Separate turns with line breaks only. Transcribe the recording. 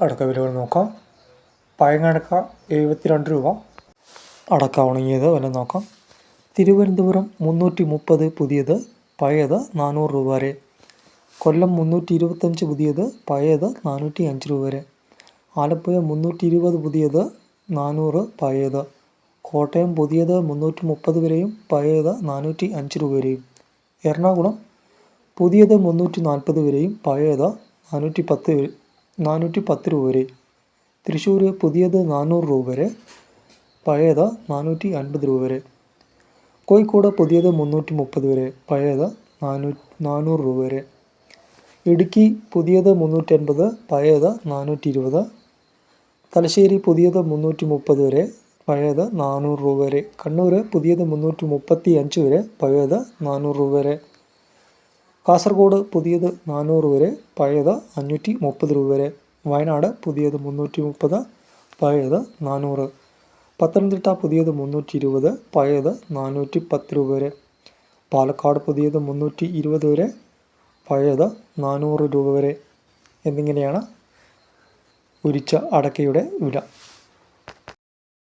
അടക്ക വിലകൾ നോക്കാം. പയങ്ങടക്ക എഴുപത്തിരണ്ട് രൂപ. അടക്ക ഉണങ്ങിയത് വില നോക്കാം. തിരുവനന്തപുരം മുന്നൂറ്റി മുപ്പത് പുതിയത് പഴയത് നാനൂറ് രൂപ വരെ. കൊല്ലം മുന്നൂറ്റി ഇരുപത്തഞ്ച് പുതിയത് പഴയത് നാനൂറ്റി അഞ്ച് രൂപ വരെ. ആലപ്പുഴ മുന്നൂറ്റി ഇരുപത് പുതിയത് നാനൂറ് പഴയത്. കോട്ടയം പുതിയത് മുന്നൂറ്റി മുപ്പത് വരെയും പഴയത് നാനൂറ്റി അഞ്ച് രൂപ വരെയും. എറണാകുളം പുതിയത് മുന്നൂറ്റി നാൽപ്പത് വരെയും പഴയത് നാനൂറ്റി പത്ത് നാനൂറ്റി പത്ത് രൂപ വരെ. തൃശ്ശൂർ പുതിയത് നാനൂറ് രൂപ വരെ പഴയത് നാനൂറ്റി അൻപത് രൂപ വരെ. കോഴിക്കോട് പുതിയത് മുന്നൂറ്റി മുപ്പത് വരെ പഴയത് നാനൂ നാനൂറ് രൂപ വരെ. ഇടുക്കി പുതിയത് മുന്നൂറ്റി അൻപത് പഴയത് നാനൂറ്റി ഇരുപത് തലശ്ശേരി പുതിയത് മുന്നൂറ്റി മുപ്പത് വരെ പഴയത് നാനൂറ് രൂപ വരെ. കണ്ണൂർ പുതിയത് മുന്നൂറ്റി മുപ്പത്തി അഞ്ച് വരെ പഴയത് നാനൂറ് രൂപ വരെ. കാസർഗോഡ് പുതിയത് നാനൂറ് വരെ പഴയത് അഞ്ഞൂറ്റി മുപ്പത് രൂപ വരെ വയനാട് പുതിയത് മുന്നൂറ്റി മുപ്പത് പഴയത് നാനൂറ്. പത്തനംതിട്ട പുതിയത് മുന്നൂറ്റി ഇരുപത് പഴയത് നാനൂറ്റി പത്ത് രൂപ വരെ. പാലക്കാട് പുതിയത് മുന്നൂറ്റി ഇരുപത് വരെ പഴയത് നാനൂറ് രൂപ വരെ. എന്നിങ്ങനെയാണ് ഉരിച്ച അടക്കയുടെ വില.